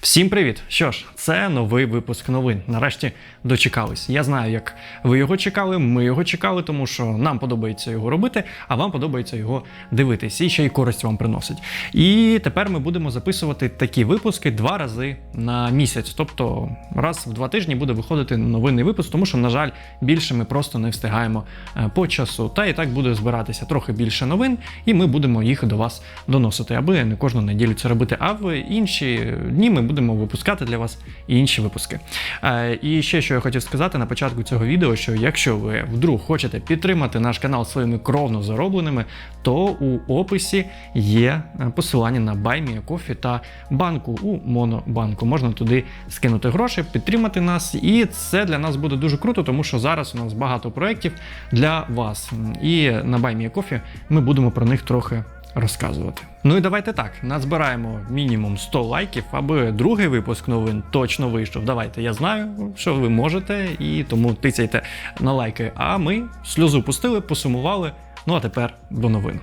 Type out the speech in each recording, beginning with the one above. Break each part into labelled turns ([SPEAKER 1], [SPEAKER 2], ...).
[SPEAKER 1] Всім привіт! Що ж, це новий випуск новин. Нарешті дочекались. Я знаю, як ви його чекали. Ми його чекали, тому що нам подобається його робити, а вам подобається його дивитись і ще й користь вам приносить. І тепер ми будемо записувати такі випуски два рази на місяць. Тобто раз в два тижні буде виходити новинний випуск, тому що, на жаль, більше ми просто не встигаємо е, по часу. Та і так буде збиратися трохи більше новин, і ми будемо їх до вас доносити, аби не кожну неділю це робити. А в інші дні ми будемо випускати для вас інші випуски. Е, І ще що я хотів сказати на початку цього відео: що якщо ви вдруг хочете підтримати наш канал своїми кровно заробленими, то у описі є е, посилання на BuyMeACoffee та банку у Монобанку. Можна туди скинути гроші, підтримати нас, і це для нас буде дуже круто, тому що зараз у нас багато проєктів для вас. І на BuyMeACoffee ми будемо про них трохи розказувати. Ну і давайте так, назбираємо мінімум 100 лайків, аби другий випуск новин точно вийшов. Давайте, я знаю, що ви можете, і тому тицяйте на лайки. А ми сльозу пустили, посумували. Ну а тепер до новин.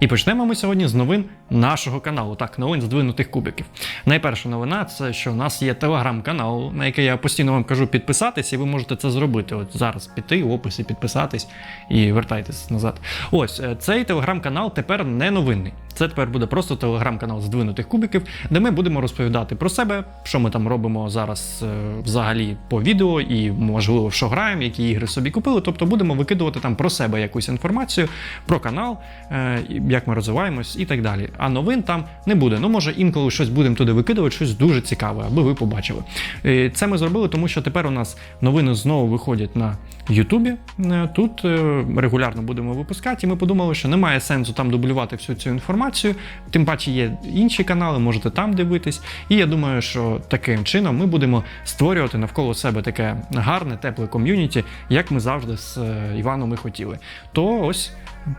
[SPEAKER 1] І почнемо ми сьогодні з новин нашого каналу. Так, новин здвинутих кубиків. Найперша новина це що у нас є телеграм-канал, на який я постійно вам кажу підписатись, і ви можете це зробити. От зараз піти в описі, підписатись і вертайтесь назад. Ось е, цей телеграм-канал тепер не новинний. Це тепер буде просто телеграм-канал здвинутих кубиків, де ми будемо розповідати про себе, що ми там робимо зараз е, взагалі по відео, і можливо, що граємо, які ігри собі купили. Тобто будемо викидувати там про себе якусь інформацію, про канал, е, як ми розвиваємось і так далі. А новин там не буде. Ну, може, інколи щось будемо туди викидувати, щось дуже цікаве, аби ви побачили. Е, Це ми зробили, тому що тепер у нас новини знову виходять на Ютубі. Е, Тут е, регулярно будемо випускати, і ми подумали, що немає сенсу там дублювати всю цю інформацію. Тим паче є інші канали, можете там дивитись. І я думаю, що таким чином ми будемо створювати навколо себе таке гарне, тепле ком'юніті, як ми завжди з Іваном і хотіли. То ось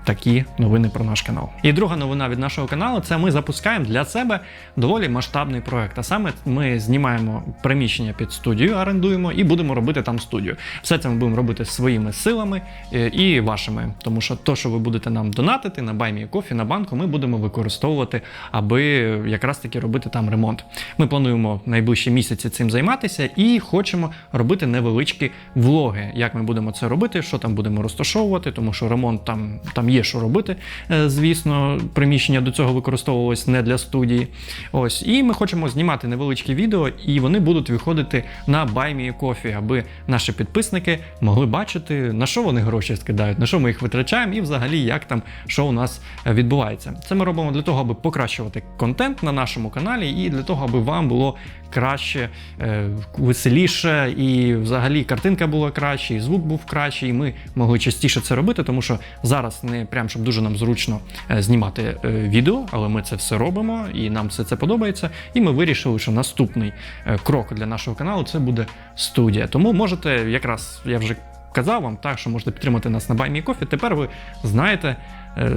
[SPEAKER 1] такі новини про наш канал. І друга новина від нашого каналу це ми запускаємо для себе доволі масштабний проект. А саме ми знімаємо приміщення під студію, орендуємо і будемо робити там студію. Все це ми будемо робити своїми силами е, і вашими, тому що то, що ви будете нам донатити на BuyMeACoffee, на банку, ми будемо використовувати, аби якраз таки робити там ремонт. Ми плануємо найближчі місяці цим займатися і хочемо робити невеличкі влоги, як ми будемо це робити, що там будемо розташовувати, тому що ремонт там, там є що робити. Е, Звісно, приміщення до цього використовувалось не для студії. Ось, і ми хочемо знімати невеличкі відео, і вони будуть виходити на BuyMeACoffee, аби наші підписники могли бачити, на що вони гроші скидають, на що ми їх витрачаємо, і взагалі як там що у нас е, відбувається. Це ми робимо для того, аби покращувати контент на нашому каналі, і для того, аби вам було краще, е, веселіше, і взагалі картинка була краще, і звук був кращий, і ми могли частіше це робити, тому що зараз не прям щоб дуже нам зручно е, знімати е, відео, але ми це все робимо, і нам все це подобається. І ми вирішили, що наступний е, крок для нашого каналу це буде студія. Тому можете якраз я вже. Казав вам так, що можете підтримати нас на BuyMeCoffee. Тепер ви знаєте,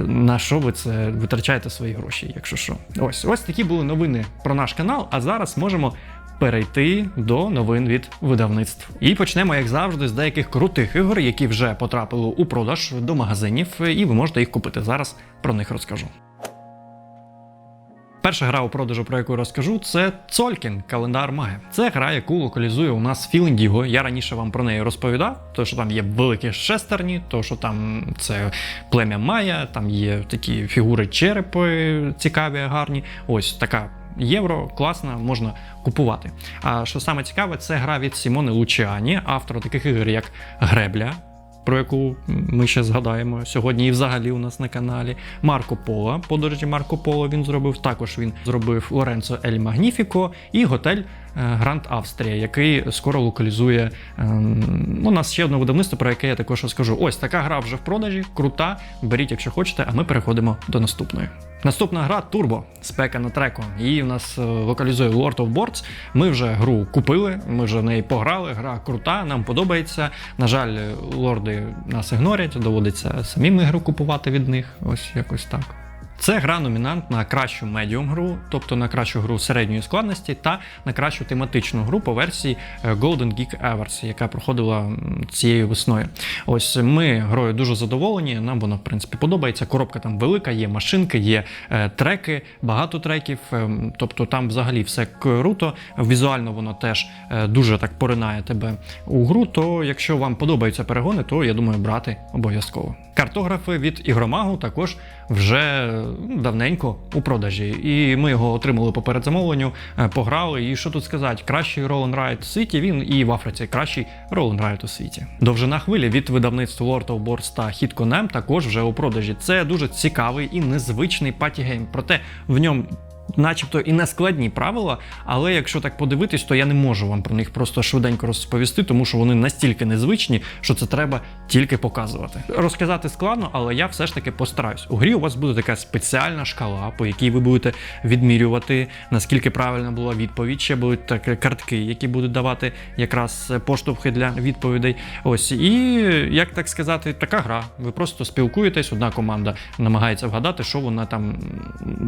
[SPEAKER 1] на що ви це витрачаєте свої гроші, якщо що. Ось ось такі були новини про наш канал. А зараз можемо перейти до новин від видавництв. І почнемо, як завжди, з деяких крутих ігор, які вже потрапили у продаж до магазинів, і ви можете їх купити. Зараз про них розкажу. Перша гра у продажу, про яку розкажу, це Цолькін календар Маги. Це гра, яку локалізує у нас Філіндіго. Я раніше вам про неї розповідав, то що там є великі шестерні, то що там це плем'я Майя, там є такі фігури черепи цікаві, гарні. Ось така. Євро класна, можна купувати. А що саме цікаве, це гра від Сімони Лучіані, автора таких ігор, як Гребля, про яку ми ще згадаємо сьогодні, і взагалі у нас на каналі. Марко Поло, подорожі Марко Поло він зробив. Також він зробив Лоренцо Ель Магніфіко і готель Гранд Австрія, який скоро локалізує ем, у нас ще одне видавництво, про яке я також розкажу. Ось така гра вже в продажі, крута. Беріть, якщо хочете, а ми переходимо до наступної. Наступна гра Turbo, спека на треку. Її в нас е, локалізує Lord of Boards. Ми вже гру купили, ми вже в неї пограли. Гра крута, нам подобається. На жаль, лорди нас ігнорять, доводиться самим ігру купувати від них. Ось якось так. Це гра номінант на кращу медіум гру, тобто на кращу гру середньої складності, та на кращу тематичну гру по версії е, Golden Geek Awards, яка проходила цією весною. Ось ми грою дуже задоволені. Нам воно в принципі подобається. Коробка там велика, є машинки, є е, треки, багато треків. е, тобто там взагалі все круто. Візуально воно теж е, дуже так поринає тебе у гру. То якщо вам подобаються перегони, то я думаю, брати обов'язково. Картографи від ігромагу також вже е, давненько у продажі, і ми його отримали по передзамовленню, е, пограли. І що тут сказати, кращий Ride у світі він і в Африці кращий Ride у світі. Довжина хвилі від видавництва World of Boards та Hitconem також вже у продажі. Це дуже цікавий і незвичний патігейм. Проте в ньому начебто і не складні правила, але якщо так подивитись, то я не можу вам про них просто швиденько розповісти, тому що вони настільки незвичні, що це треба тільки показувати. Розказати складно, але я все ж таки постараюсь. У грі у вас буде така спеціальна шкала, по якій ви будете відмірювати, наскільки правильна була відповідь. Ще будуть так картки, які будуть давати якраз поштовхи для відповідей. Ось і як так сказати, така гра. Ви просто спілкуєтесь, одна команда намагається вгадати, що вона там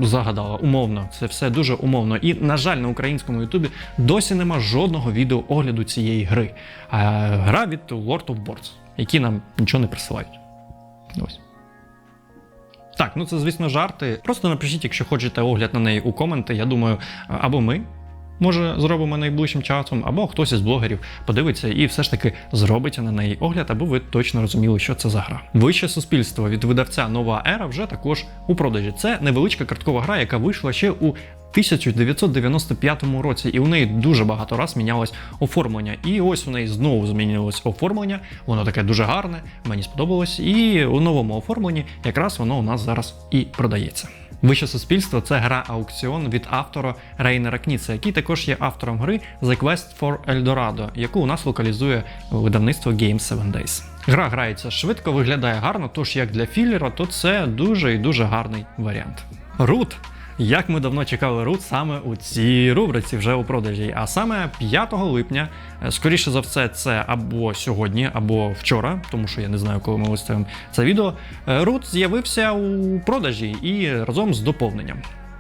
[SPEAKER 1] загадала. Умовно, це все дуже умовно. І, на жаль, на українському Ютубі досі нема жодного відео огляду цієї гри. А гра від Lord of Boards, які нам нічого не присилають. Ось. Так, ну це звісно жарти. Просто напишіть, якщо хочете огляд на неї у коменти. Я думаю, або ми. Може, зробимо найближчим часом, або хтось із блогерів подивиться і все ж таки зробить на неї огляд, аби ви точно розуміли, що це за гра. Вище суспільство від видавця Нова Ера вже також у продажі. Це невеличка карткова гра, яка вийшла ще у 1995 році, і у неї дуже багато раз мінялось оформлення. І ось у неї знову змінилось оформлення. Воно таке дуже гарне, мені сподобалось. І у новому оформленні якраз воно у нас зараз і продається. Вище суспільство це гра аукціон від автора Рейнера Кніца, який також є автором гри The Quest for Eldorado, яку у нас локалізує видавництво Game 7 Days. Гра грається швидко, виглядає гарно, тож як для філера, то це дуже і дуже гарний варіант. Рут. Як ми давно чекали рут саме у цій рубриці вже у продажі. А саме 5 липня, е, скоріше за все, це або сьогодні, або вчора, тому що я не знаю, коли ми виставимо це відео. е, Рут з'явився у продажі і разом з доповненням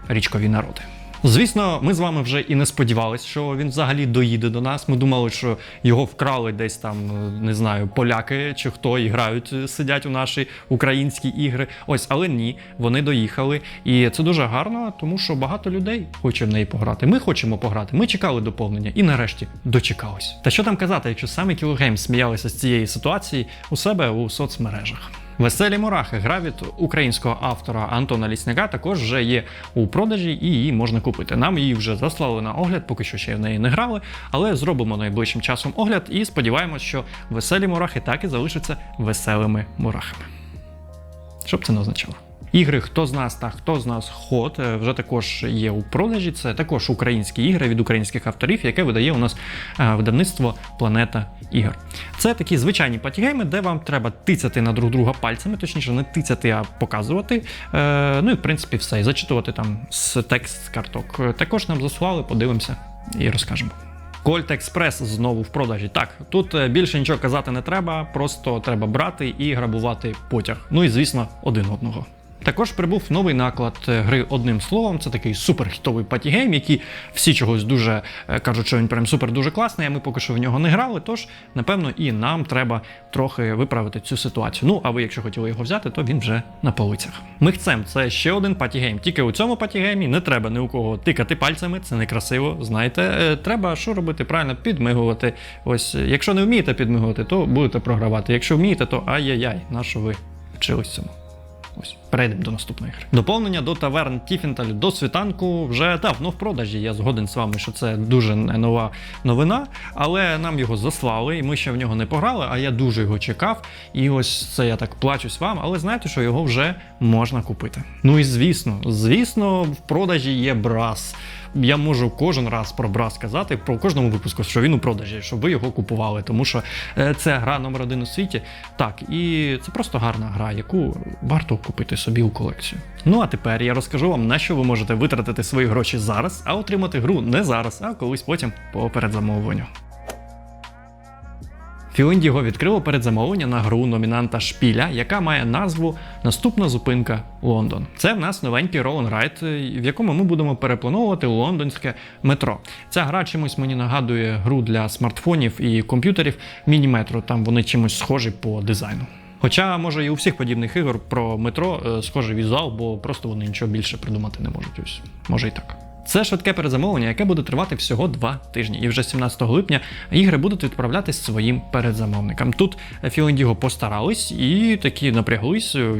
[SPEAKER 1] річкові народи. Звісно, ми з вами вже і не сподівалися, що він взагалі доїде до нас. Ми думали, що його вкрали десь там, е, не знаю, поляки чи хто і грають, е, сидять у наші українські ігри. Ось, але ні, вони доїхали. І це дуже гарно, тому що багато людей хоче в неї пограти. Ми хочемо пограти. Ми чекали доповнення і нарешті дочекались. Та що там казати, якщо саме Games сміялися з цієї ситуації у себе у соцмережах. Веселі мурахи гра від українського автора Антона Лісняка також вже є у продажі і її можна купити. Нам її вже заслали на огляд, поки що ще в неї не грали, але зробимо найближчим часом огляд і сподіваємось, що веселі мурахи так і залишаться веселими мурахами. Що б це не означало? Ігри Хто з нас та хто з нас ход е, вже також є у продажі. Це також українські ігри від українських авторів, яке видає у нас е, видавництво Планета ігор. Це такі звичайні патігейми, де вам треба тицяти на друг друга пальцями, точніше, не тицяти, а показувати. Е, ну і в принципі все. І зачитувати там з текст з карток. Також нам заслали, подивимося і розкажемо. Кольт Експрес знову в продажі. Так, тут більше нічого казати не треба, просто треба брати і грабувати потяг. Ну і звісно, один одного. Також прибув новий наклад гри одним словом. Це такий суперхітовий патігейм, який всі чогось дуже е, кажуть, що він прям супер дуже класний. А ми поки що в нього не грали. Тож, напевно, і нам треба трохи виправити цю ситуацію. Ну, а ви, якщо хотіли його взяти, то він вже на полицях. Михцем це ще один патігейм. Тільки у цьому патігеймі не треба ні у кого тикати пальцями, це некрасиво. Знаєте, Е, треба що робити правильно, підмигувати. Ось, е, якщо не вмієте підмигувати, то будете програвати. Якщо вмієте, то ай-яй-яй, на що ви вчились цьому. Ось перейдемо до наступної гри. Доповнення до таверн Тіфенталь до світанку вже давно в продажі. Я згоден з вами, що це дуже не нова новина, але нам його заслали, і ми ще в нього не пограли. А я дуже його чекав. І ось це я так плачусь вам. Але знаєте, що його вже можна купити. Ну і звісно, звісно, в продажі є брас. Я можу кожен раз про бра сказати про кожному випуску, що він у продажі, щоб ви його купували, тому що е, це гра номер один у світі. Так, і це просто гарна гра, яку варто купити собі у колекцію. Ну а тепер я розкажу вам, на що ви можете витратити свої гроші зараз, а отримати гру не зараз, а колись потім по передзамовленню.
[SPEAKER 2] Філіндіго відкрило передзамовлення на гру номінанта Шпіля, яка має назву Наступна зупинка Лондон. Це в нас новенький Roll Ride, в якому ми будемо переплановувати лондонське метро. Ця гра чимось мені нагадує гру для смартфонів і комп'ютерів Мініметро. Там вони чимось схожі по дизайну. Хоча, може, і у всіх подібних ігор про метро е, схожий візуал, бо просто вони нічого більше придумати не можуть. Ось може і так. Це швидке передзамовлення, яке буде тривати всього два тижні. І вже 17 липня ігри будуть відправлятись своїм передзамовникам. Тут Філендіго постарались і такі напряглись, е,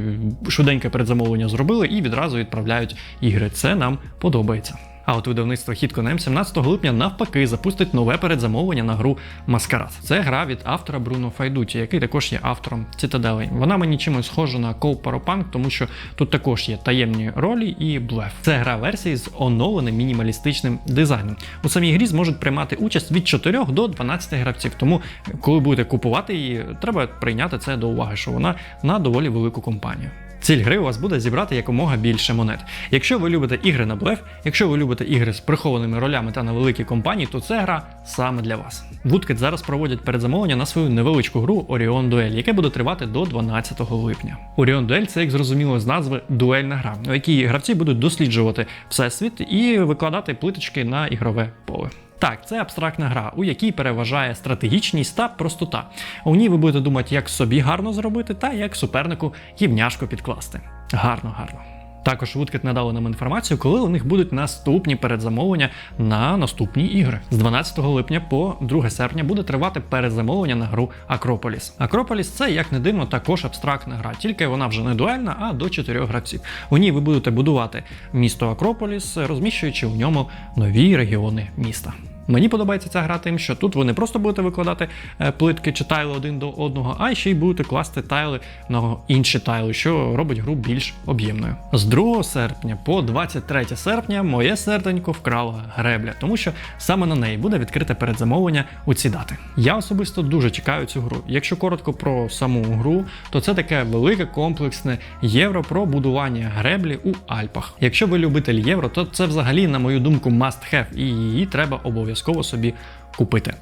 [SPEAKER 2] швиденьке передзамовлення зробили і відразу відправляють ігри. Це нам подобається. А от видавництво HitConem 17 липня навпаки запустить нове передзамовлення на гру Маскарад. Це гра від автора Бруно Файдуті, який також є автором Цитаделей. Вона мені чимось схожа на Coop Parapunk, тому що тут також є таємні ролі і блеф. Це гра версії з оновленим мінімалістичним дизайном. У самій грі зможуть приймати участь від 4 до 12 гравців. Тому, коли будете купувати її, треба прийняти це до уваги, що вона на доволі велику компанію. Ціль гри у вас буде зібрати якомога більше монет. Якщо ви любите ігри на блеф, якщо ви любите ігри з прихованими ролями та на великій компанії, то це гра саме для вас. Woodkit зараз проводять передзамовлення на свою невеличку гру Orion Duel, яке буде тривати до 12 липня. Orion Duel – це, як зрозуміло з назви, дуельна гра, у якій гравці будуть досліджувати всесвіт і викладати плиточки на ігрове поле. Так, це абстрактна гра, у якій переважає стратегічність та простота. У ній ви будете думати, як собі гарно зробити, та як супернику гівняшко підкласти. Гарно, гарно. Також Woodkit надали нам інформацію, коли у них будуть наступні передзамовлення на наступні ігри. З 12 липня по 2 серпня буде тривати передзамовлення на гру Акрополіс. Акрополіс це, як не дивно, також абстрактна гра, тільки вона вже не дуельна, а до 4 гравців. У ній ви будете будувати місто Акрополіс, розміщуючи у ньому нові регіони міста. Мені подобається ця гра тим, що тут ви не просто будете викладати е, плитки чи тайли один до одного, а ще й будете класти тайли на інші тайли, що робить гру більш об'ємною. З 2 серпня по 23 серпня моє серденько вкрала гребля, тому що саме на неї буде відкрите передзамовлення у ці дати. Я особисто дуже чекаю цю гру. Якщо коротко про саму гру, то це таке велике комплексне євро про будування греблі у Альпах. Якщо ви любитель євро, то це взагалі, на мою думку, must have, і її треба обов'язково собі купити.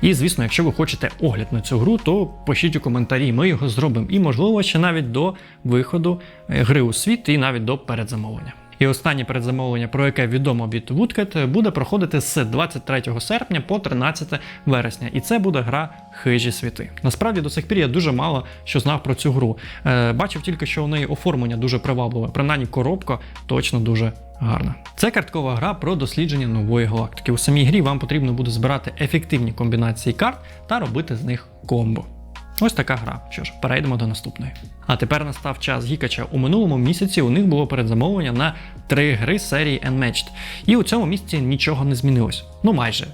[SPEAKER 2] І звісно, якщо ви хочете огляд на цю гру, то пишіть у коментарі, ми його зробимо. І, можливо, ще навіть до виходу е, гри у світ, і навіть до передзамовлення. І останнє передзамовлення, про яке відомо від Woodcat, буде проходити з 23 серпня по 13 вересня. І це буде гра Хижі світи. Насправді до сих пір я дуже мало що знав про цю гру. Е, бачив тільки, що у неї оформлення дуже привабливе, принаймні коробка точно дуже гарна. Це карткова гра про дослідження нової галактики. У самій грі вам потрібно буде збирати ефективні комбінації карт та робити з них комбо. Ось така гра. Що ж, перейдемо до наступної. А тепер настав час гікача. У минулому місяці у них було передзамовлення на три гри серії Unmatched. І у цьому місяці нічого не змінилось. Ну майже.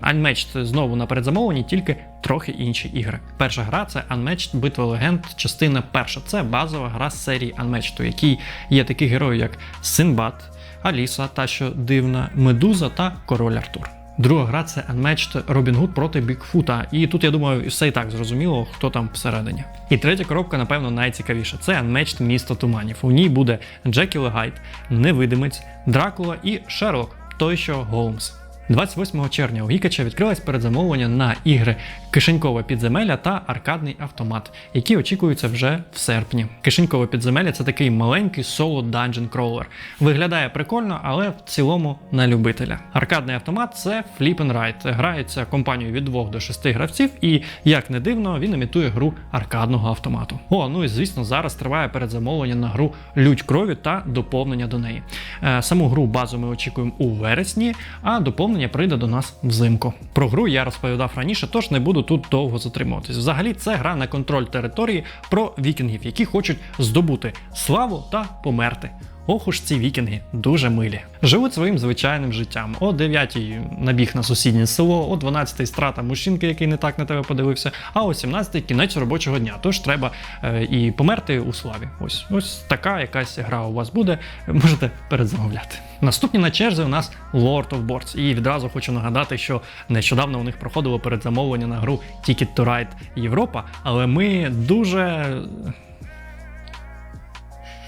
[SPEAKER 2] Unmatched знову на передзамовленні, тільки трохи інші ігри. Перша гра це Unmatched Битва легенд, частина перша. Це базова гра з серії Unmatched, у якій є такі герої, як Синбад, Аліса, та що дивна, Медуза та Король Артур. Друга гра це Unmatched Robin Hood проти Бікфута. І тут я думаю, все і так зрозуміло, хто там всередині. І третя коробка, напевно, найцікавіша. Це Unmatched Місто Туманів. У ній буде Джекі Легайт, Невидимець, Дракула і Шерлок, той що Голмс. 28 червня у Гікача відкрилось передзамовлення на ігри Кишенькове підземелля та аркадний автомат, які очікуються вже в серпні. Кишенькове підземелля це такий маленький соло данжен кролер. Виглядає прикольно, але в цілому на любителя. Аркадний автомат це Flip and Ride. Грається компанією від 2 до 6 гравців, і як не дивно, він імітує гру аркадного автомату. О, ну і звісно, зараз триває передзамовлення на гру Лють крові та доповнення до неї. Е, Саму гру базу ми очікуємо у вересні, а доповнення прийде до нас взимку. Про гру я розповідав раніше, тож не буду тут довго затримуватись. Взагалі, це гра на контроль території про вікінгів, які хочуть здобути славу та померти. Ох уж ці вікінги дуже милі. Живуть своїм звичайним життям. О 9 набіг на сусіднє село, о 12 страта мужчинки, який не так на тебе подивився, а о 17 кінець робочого дня. Тож треба е, і померти у славі. Ось ось така якась гра у вас буде. Можете передзамовляти. Наступні на черзі у нас Lord of Boards. І відразу хочу нагадати, що нещодавно у них проходило передзамовлення на гру Ticket to Ride Європа, але ми дуже.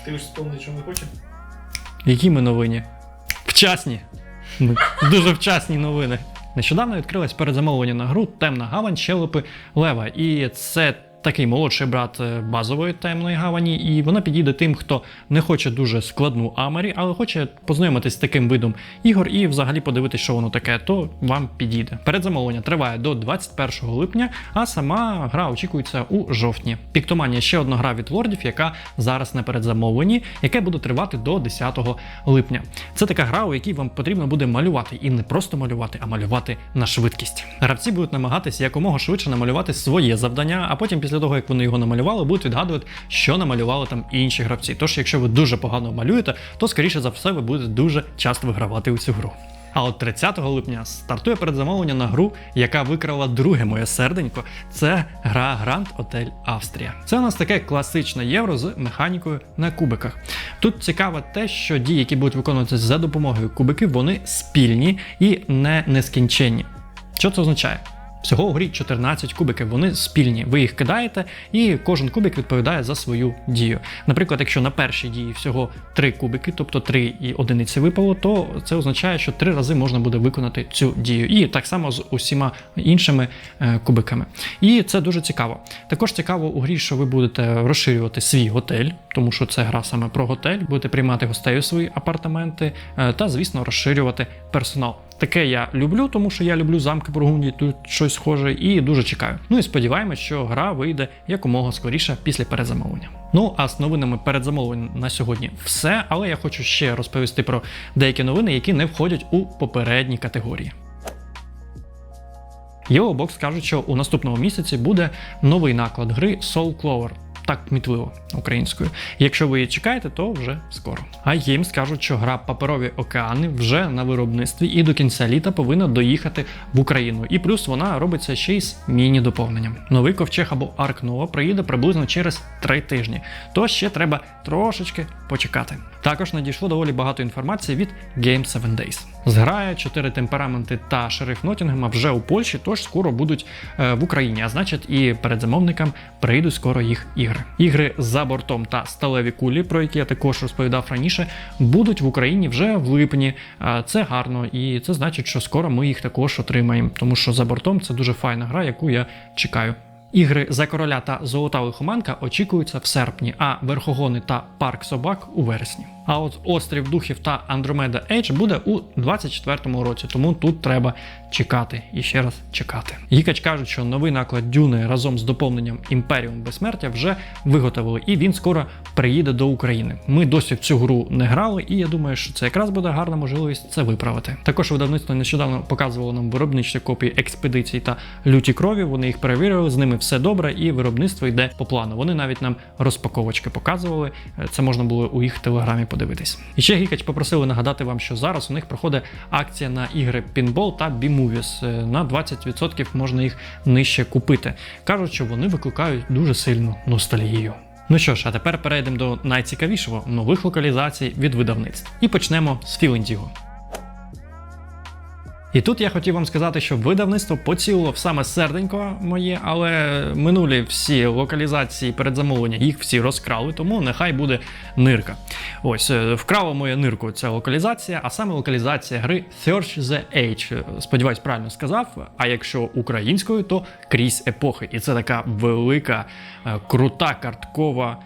[SPEAKER 1] Ти ж вспомнив, що ми хочемо?
[SPEAKER 2] Які ми новині? Вчасні. Дуже вчасні новини.
[SPEAKER 1] Нещодавно відкрилось передзамовлення на гру Темна гавань щелепи Лева. І це такий молодший брат е, базової темної гавані, і вона підійде тим, хто не хоче дуже складну Амері, але хоче познайомитись з таким видом ігор і взагалі подивитись, що воно таке, то вам підійде. Передзамовлення триває до 21 липня, а сама гра очікується у жовтні. Піктоманія ще одна гра від лордів, яка зараз на передзамовленні, яке буде тривати до 10 липня. Це така гра, у якій вам потрібно буде малювати, і не просто малювати, а малювати на швидкість. Гравці будуть намагатися якомога швидше намалювати своє завдання, а потім, після того як вони його намалювали, будуть відгадувати, що намалювали там інші гравці. Тож, якщо ви дуже погано малюєте, то скоріше за все ви будете дуже часто вигравати у цю гру. А от 30 липня стартує передзамовлення на гру, яка викрала друге моє серденько. Це гра Grand Hotel Австрія. Це у нас таке класичне євро з механікою на кубиках. Тут цікаво те, що дії, які будуть виконуватися за допомогою кубиків, вони спільні і не нескінченні. Що це означає? Всього у грі 14 кубиків, вони спільні. Ви їх кидаєте, і кожен кубик відповідає за свою дію. Наприклад, якщо на першій дії всього 3 кубики, тобто 3 і одиниці випало, то це означає, що 3 рази можна буде виконати цю дію. І так само з усіма іншими е, кубиками. І це дуже цікаво. Також цікаво у грі, що ви будете розширювати свій готель, тому що це гра саме про готель, будете приймати гостей у свої апартаменти е, та, звісно, розширювати персонал. Таке я люблю, тому що я люблю замки Бургундії, тут щось схоже, і дуже чекаю. Ну і сподіваємось, що гра вийде якомога скоріше після перезамовлення. Ну а з новинами передзамовлень на сьогодні все. Але я хочу ще розповісти про деякі новини, які не входять у попередні категорії. Yellowbox кажуть, що у наступному місяці буде новий наклад гри Soul Clover. Так кмітливо українською. Якщо ви її чекаєте, то вже скоро. А Games кажуть, що гра Паперові океани вже на виробництві і до кінця літа повинна доїхати в Україну. І плюс вона робиться ще й з міні-доповненням. Новий ковчег або Арк Нова приїде приблизно через три тижні. То ще треба трошечки почекати. Також надійшло доволі багато інформації від Game 7 Days. Зграя, чотири темпераменти та шериф Ноттінгема вже у Польщі, тож скоро будуть е, в Україні. А значить, і передзамовникам прийдуть скоро їх ігри. Ігри за бортом та сталеві кулі, про які я також розповідав раніше, будуть в Україні вже в липні. Це гарно, і це значить, що скоро ми їх також отримаємо, тому що за бортом це дуже файна гра, яку я чекаю. Ігри за короля та золота лихоманка очікуються в серпні, а верхогони та парк собак у вересні. А от острів духів та Andromeda Age буде у 24-му році, тому тут треба чекати і ще раз чекати. Гікач кажуть, що новий наклад Дюни разом з доповненням Імперіум Безсмертя вже виготовили, і він скоро приїде до України. Ми досі в цю гру не грали, і я думаю, що це якраз буде гарна можливість це виправити. Також видавництво нещодавно показувало нам виробничі копії експедицій та люті крові. Вони їх перевірили, з ними все добре, і виробництво йде по плану. Вони навіть нам розпаковочки показували. Е, Це можна було у їх телеграмі подивитись. І ще Гікач попросили нагадати вам, що зараз у них проходить акція на ігри Pinball та B-Movies. Е, На 20% можна їх нижче купити. Кажуть, що вони викликають дуже сильну ностальгію. Ну що ж, а тепер перейдемо до найцікавішого нових локалізацій від видавництв. І почнемо з Філіндіго. І тут я хотів вам сказати, що видавництво поцілило саме серденько моє, але минулі всі локалізації передзамовлення їх всі розкрали, тому нехай буде нирка. Ось е, вкрала моя нирку ця локалізація, а саме локалізація гри Search the Age. Сподіваюсь, правильно сказав. А якщо українською, то крізь епохи. І це така велика, е, крута карткова.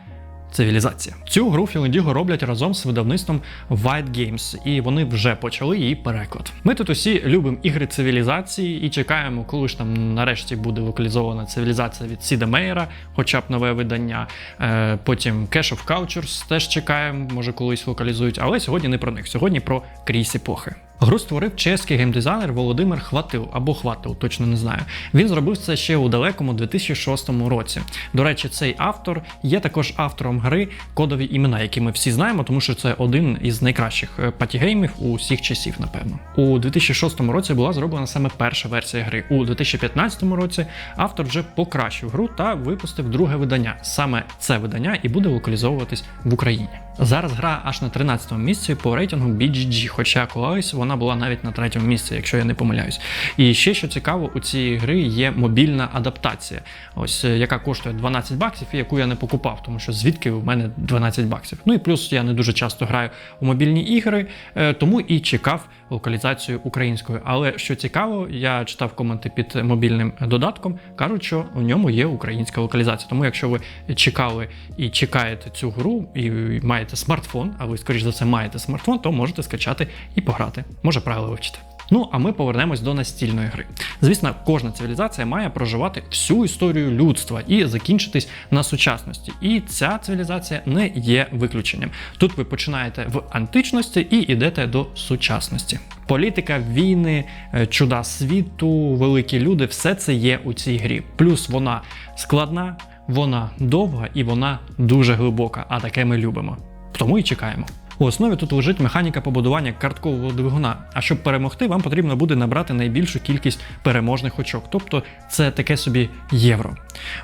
[SPEAKER 1] Цивілізація. Цю гру Філендіго роблять разом з видавництвом White Games, і вони вже почали її переклад. Ми тут усі любимо ігри цивілізації і чекаємо, коли ж там нарешті буде локалізована цивілізація від Сіда Мейера, хоча б нове видання. Е, потім Cash of Cultures теж чекаємо, може колись локалізують, але сьогодні не про них. Сьогодні про крізь епохи. Гру створив чеський геймдизайнер Володимир Хватил або Хватил, точно не знаю. Він зробив це ще у далекому 2006 році. До речі, цей автор є також автором гри Кодові імена, які ми всі знаємо, тому що це один із найкращих е, патігеймів у всіх часів, напевно. У 2006 році була зроблена саме перша версія гри. У 2015 році автор вже покращив гру та випустив друге видання. Саме це видання і буде локалізовуватись в Україні. Зараз гра аж на 13-му місці по рейтингу BGG, хоча колись вона була навіть на третьому місці, якщо я не помиляюсь. І ще що цікаво, у цієї гри є мобільна адаптація, ось е, яка коштує 12 баксів, і яку я не покупав, тому що звідки у мене 12 баксів. Ну і плюс я не дуже часто граю у мобільні ігри, е, тому і чекав локалізацію українською. Але що цікаво, я читав коменти під мобільним додатком, кажуть, що у ньому є українська локалізація. Тому якщо ви чекали і чекаєте цю гру і маєте смартфон, а ви, скоріш за все, маєте смартфон, то можете скачати і пограти. Може правила вивчити. Ну, а ми повернемось до настільної гри. Звісно, кожна цивілізація має проживати всю історію людства і закінчитись на сучасності. І ця цивілізація не є виключенням. Тут ви починаєте в античності і йдете до сучасності. Політика, війни, е, чуда світу, великі люди все це є у цій грі. Плюс вона складна, вона довга і вона дуже глибока, а таке ми любимо. Тому і чекаємо. У основі тут лежить механіка побудування карткового двигуна. А щоб перемогти, вам потрібно буде набрати найбільшу кількість переможних очок. Тобто це таке собі євро.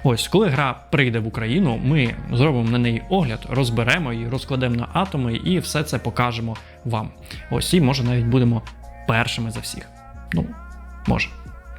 [SPEAKER 1] Ось, коли гра прийде в Україну, ми зробимо на неї огляд, розберемо її, розкладемо на атоми і все це покажемо вам. Ось і може навіть будемо першими за всіх. Ну, може.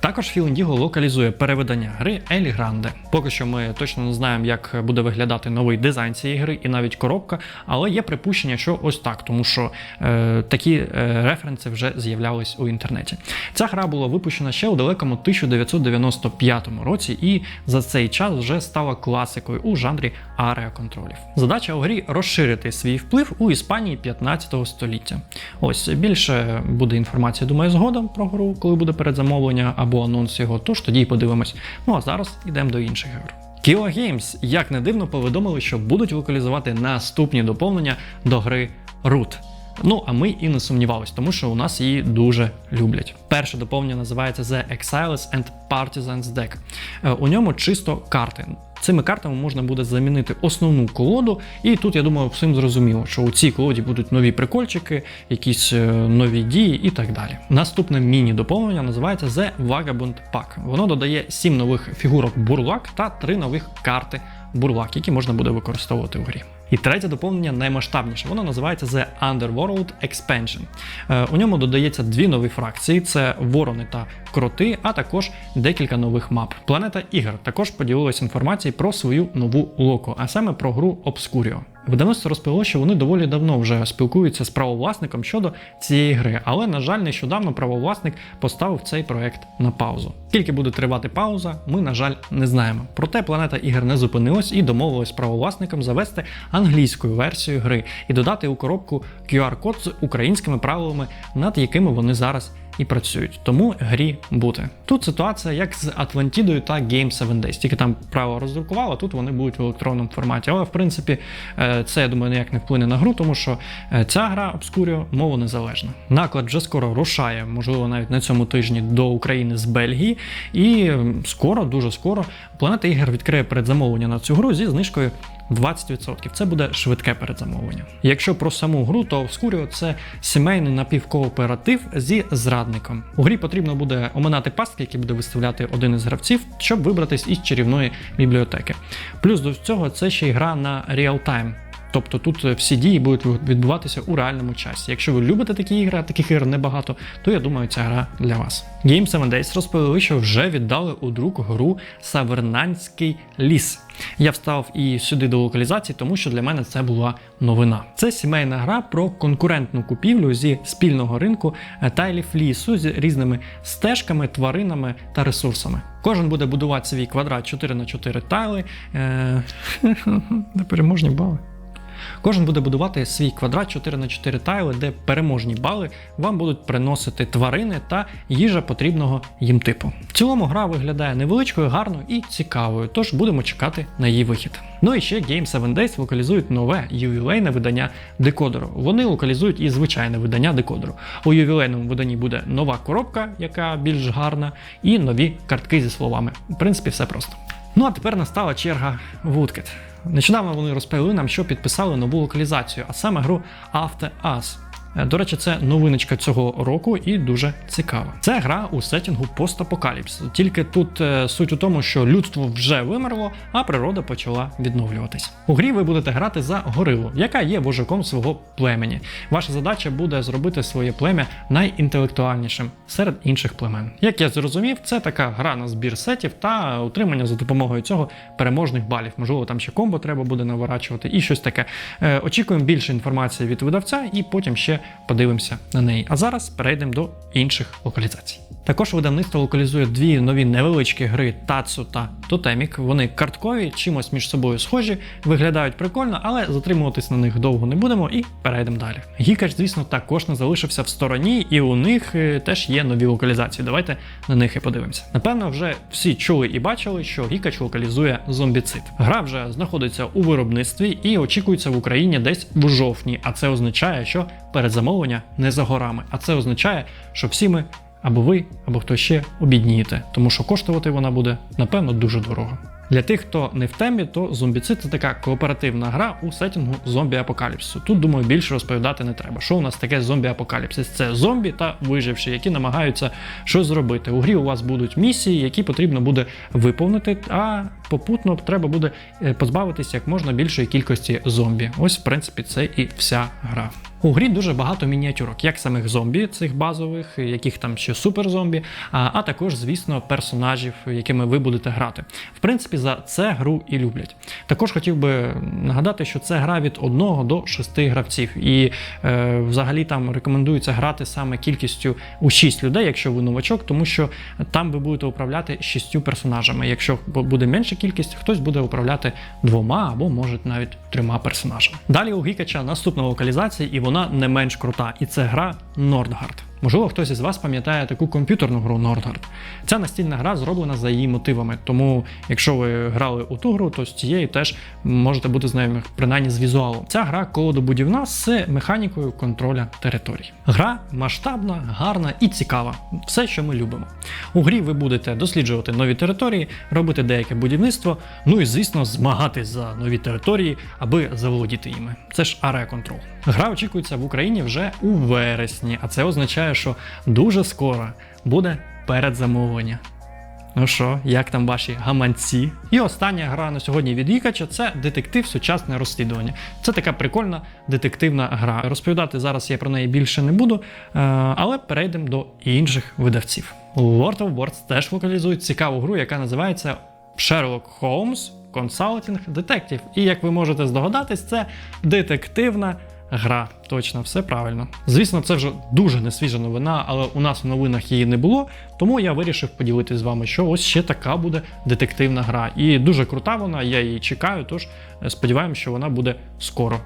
[SPEAKER 1] Також Філіндіго локалізує переведення гри Елі Гранде. Поки що ми точно не знаємо, як буде виглядати новий дизайн цієї гри і навіть коробка, але є припущення, що ось так, тому що е, такі е, референси вже з'являлись у інтернеті. Ця гра була випущена ще у далекому 1995 році, і за цей час вже стала класикою у жанрі ареоконтролів. Задача у грі розширити свій вплив у Іспанії 15 століття. Ось більше буде інформації, думаю, згодом про гру, коли буде передзамовлення або анонс його, тож тоді і подивимось. Ну а зараз йдемо до інших ігор. Kio Games, як не дивно, повідомили, що будуть локалізувати наступні доповнення до гри Root. Ну, а ми і не сумнівались, тому що у нас її дуже люблять. Перше доповнення називається The Exiles and Partisans Deck. Е, У ньому чисто карти. Цими картами можна буде замінити основну колоду, і тут я думаю, всім зрозуміло, що у цій колоді будуть нові прикольчики, якісь е, нові дії і так далі. Наступне міні-доповнення називається The Vagabond Pack. Воно додає 7 нових фігурок бурлак та 3 нових карти бурлак, які можна буде використовувати у грі. І третє доповнення наймасштабніше. Воно називається The Underworld Expansion. Е, у ньому додається дві нові фракції: це ворони та кроти, а також декілька нових мап. Планета ігор також поділилась інформацією про свою нову локу, а саме про гру Obscurio. Видавництво розповіло, що вони доволі давно вже спілкуються з правовласником щодо цієї гри, але на жаль, нещодавно правовласник поставив цей проект на паузу. Скільки буде тривати пауза, ми на жаль не знаємо. Проте планета ігор не зупинилась і домовилась з правовласником завести англійською версією гри і додати у коробку QR-код з українськими правилами, над якими вони зараз і працюють. Тому грі бути. Тут ситуація як з Атлантідою та Game 7 Days. Тільки там право роздрукувало, тут вони будуть в електронному форматі. Але в принципі е, це я думаю ніяк не вплине на гру, тому що е, ця гра Obscurio мова незалежна. Наклад вже скоро рушає, можливо, навіть на цьому тижні до України з Бельгії. І скоро, дуже скоро, планета ігор відкриє передзамовлення на цю гру зі знижкою 20%. Це буде швидке передзамовлення. Якщо про саму гру, то Obscurio – це сімейний напівкооператив зі зрадником. У грі потрібно буде оминати пастки, які буде виставляти один із гравців, щоб вибратись із чарівної бібліотеки. Плюс до цього це ще й гра на реал-тайм. Тобто тут всі дії будуть відбуватися у реальному часі. Якщо ви любите такі ігри, таких ігор небагато, то я думаю, ця гра для вас. Game 7 Days розповіли, що вже віддали у друк гру Савернанський ліс. Я встав і сюди до локалізації, тому що для мене це була новина. Це сімейна гра про конкурентну купівлю зі спільного ринку е, тайлів лісу з різними стежками, тваринами та ресурсами. Кожен буде будувати свій квадрат 4 на 4 тайли. Е... Непереможні бали. Кожен буде будувати свій квадрат 4 на 4 тайли, де переможні бали вам будуть приносити тварини та їжа потрібного їм типу. В цілому гра виглядає невеличкою, гарною і цікавою, тож будемо чекати на її вихід. Ну і ще Game 7 Days локалізують нове ювілейне видання декодеру. Вони локалізують і звичайне видання декодеру. У ювілейному виданні буде нова коробка, яка більш гарна, і нові картки зі словами. В принципі, все просто. Ну а тепер настала черга Woodcat. Нещодавно вони розповіли нам, що підписали нову локалізацію, а саме гру After Us. Е, До речі, це новиночка цього року і дуже цікава. Це гра у сетінгу постапокаліпс. Тільки тут е, суть у тому, що людство вже вимерло, а природа почала відновлюватись. У грі ви будете грати за горилу, яка є вожаком свого племені. Ваша задача буде зробити своє плем'я найінтелектуальнішим серед інших племен. Як я зрозумів, це така гра на збір сетів та утримання за допомогою цього переможних балів. Можливо, там ще комбо треба буде наворачувати і щось таке. Е, очікуємо більше інформації від видавця, і потім ще подивимося на неї. А зараз перейдемо до інших локалізацій. Також видавництво локалізує дві нові невеличкі гри Татсу та Тотемік. Вони карткові, чимось між собою схожі, виглядають прикольно, але затримуватись на них довго не будемо і перейдемо далі. Гікач, звісно, також не залишився в стороні, і у них е, теж є нові локалізації. Давайте на них і подивимося. Напевно, вже всі чули і бачили, що Гікач локалізує зомбіцид. Гра вже знаходиться у виробництві і очікується в Україні десь в жовтні. А це означає, що передзамовлення не за горами. А це означає, що всі ми або ви, або хто ще обіднієте, тому що коштувати вона буде напевно дуже дорого. Для тих, хто не в темі, то зомбіцид це така кооперативна гра у сетінгу зомбі-апокаліпсису. Тут, думаю, більше розповідати не треба. Що у нас таке зомбі-апокаліпсис? Це зомбі та виживші, які намагаються щось зробити. У грі у вас будуть місії, які потрібно буде виповнити, а попутно треба буде е, позбавитись як можна більшої кількості зомбі. Ось, в принципі, це і вся гра. У грі дуже багато мініатюрок, як самих зомбі, цих базових, яких там ще суперзомбі, а, а також, звісно, персонажів, якими ви будете грати. В принципі, за це гру і люблять. Також хотів би нагадати, що це гра від 1 до 6 гравців, і е, взагалі там рекомендується грати саме кількістю у 6 людей, якщо ви новачок, тому що там ви будете управляти шістю персонажами. Якщо буде менша кількість, хтось буде управляти двома або може навіть трьома персонажами. Далі у Гікача наступна локалізація, і вона не менш крута. І це гра Нордгард. Можливо, хтось із вас пам'ятає таку комп'ютерну гру Nordhard. Ця настільна гра зроблена за її мотивами, тому якщо ви грали у ту гру, то з цією теж можете бути знайомі, принаймні з візуалом. Ця гра колодобудівна з механікою контроля територій. Гра масштабна, гарна і цікава. Все, що ми любимо. У грі ви будете досліджувати нові території, робити деяке будівництво, ну і звісно, змагатись за нові території, аби заволодіти їми. Це ж Area Control. Гра очікується в Україні вже у вересні, а це означає, що дуже скоро буде передзамовлення. Ну що, як там ваші гаманці? І остання гра на сьогодні від Ікача це детектив сучасне розслідування. Це така прикольна детективна гра. Розповідати зараз я про неї більше не буду, е, але перейдемо до інших видавців. World of Words теж локалізують цікаву гру, яка називається Sherlock Holmes Consulting Detective. І як ви можете здогадатись, це детективна гра. Точно, все правильно. Звісно, це вже дуже несвіжа новина, але у нас в новинах її не було, тому я вирішив поділитися з вами, що ось ще така буде детективна гра. І дуже крута вона, я її чекаю, тож е, сподіваємося, що вона буде скоро.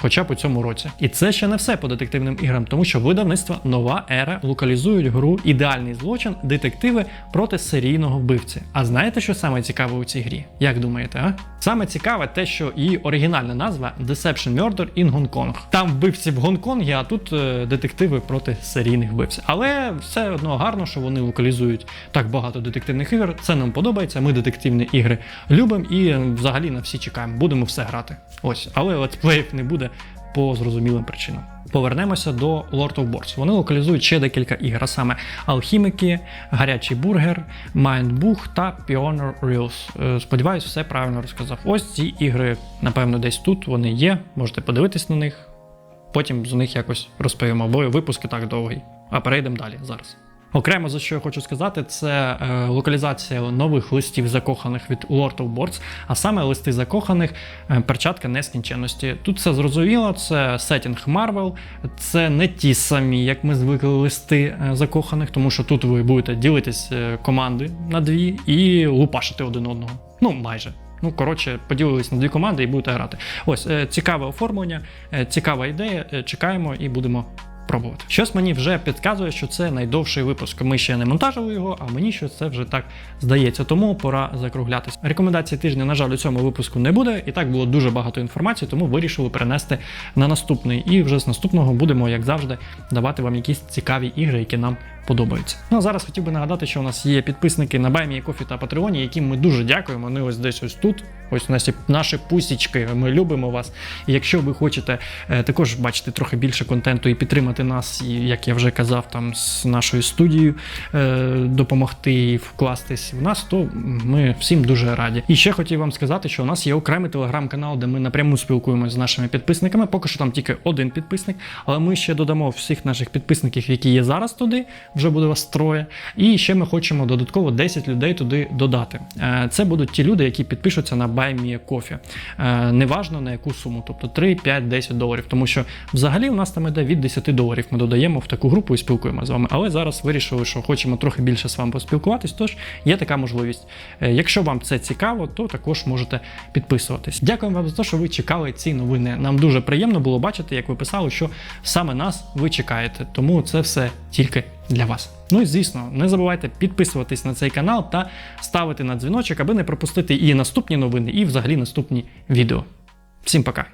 [SPEAKER 1] Хоча б у цьому році. І це ще не все по детективним іграм, тому що видавництво нова ера локалізують гру Ідеальний злочин, детективи проти серійного вбивці. А знаєте, що саме цікаве у цій грі? Як думаєте, а? Саме цікаве те, що її оригінальна назва Deception Murder in Hong Kong. Там вбивці в Гонконгі, а тут е, детективи проти серійних вбивців. Але все одно гарно, що вони локалізують так багато детективних ігор. Це нам подобається. Ми детективні ігри любимо і е, взагалі на всі чекаємо. Будемо все грати. Ось, але летсплеїв не буде по зрозумілим причинам. Повернемося до Lord of Boards. Вони локалізують ще декілька ігор, а саме Алхіміки, Гарячий бургер, Майндбух та Pioneer Reels. Е, Сподіваюсь, все правильно розказав. Ось ці ігри, напевно, десь тут вони є. Можете подивитись на них. Потім з них якось розповімо, бо випуск і так довгий. А перейдемо далі зараз. Окремо за що я хочу сказати, це е, локалізація нових листів закоханих від Lord of Boards, а саме листи закоханих, е, перчатка нескінченності. Тут все зрозуміло, це сетінг Marvel, це не ті самі, як ми звикли листи е, закоханих, тому що тут ви будете ділитись е, команди на дві і лупашити один одного. Ну, майже. Ну, коротше, поділились на дві команди і будете грати. Ось е, цікаве оформлення, е, цікава ідея. Чекаємо і будемо пробувати. Щось мені вже підказує, що це найдовший випуск. Ми ще не монтажили його, а мені щось це вже так здається. Тому пора закруглятися. Рекомендації тижня, на жаль, у цьому випуску не буде. І так було дуже багато інформації, тому вирішили перенести на наступний. І вже з наступного будемо, як завжди, давати вам якісь цікаві ігри, які нам
[SPEAKER 2] подобаються. Ну а зараз хотів би нагадати, що у нас є підписники на Баймі Кофі та Патреоні, яким ми дуже дякуємо. Вони ось десь ось тут. Ось нас наші пусічки. Ми любимо вас. І якщо ви хочете е, також бачити трохи більше контенту і підтримати нас, і як я вже казав, там з нашою студією е, допомогти і вкластись в нас, то ми всім дуже раді. І ще хотів вам сказати, що у нас є окремий телеграм-канал, де ми напряму спілкуємося з нашими підписниками. Поки що там тільки один підписник, але ми ще додамо всіх наших підписників, які є зараз туди. Вже буде вас троє. І ще ми хочемо додатково 10 людей туди додати. Е, Це будуть ті люди, які підпишуться на Buy Me Coffee. Е, Неважно на яку суму, тобто 3, 5, 10 доларів. Тому що взагалі у нас там іде від 10 доларів. Ми додаємо в таку групу і спілкуємося з вами. Але зараз вирішили, що хочемо трохи більше з вами поспілкуватись. Тож є така можливість. Е, Якщо вам це цікаво, то також можете підписуватись. Дякуємо вам за те, що ви чекали ці новини. Нам дуже приємно було бачити, як ви писали, що саме нас ви чекаєте. Тому це все тільки для вас. Ну і звісно, не забувайте підписуватись на цей канал та ставити на дзвіночок, аби не пропустити і наступні новини, і взагалі наступні відео. Всім пока!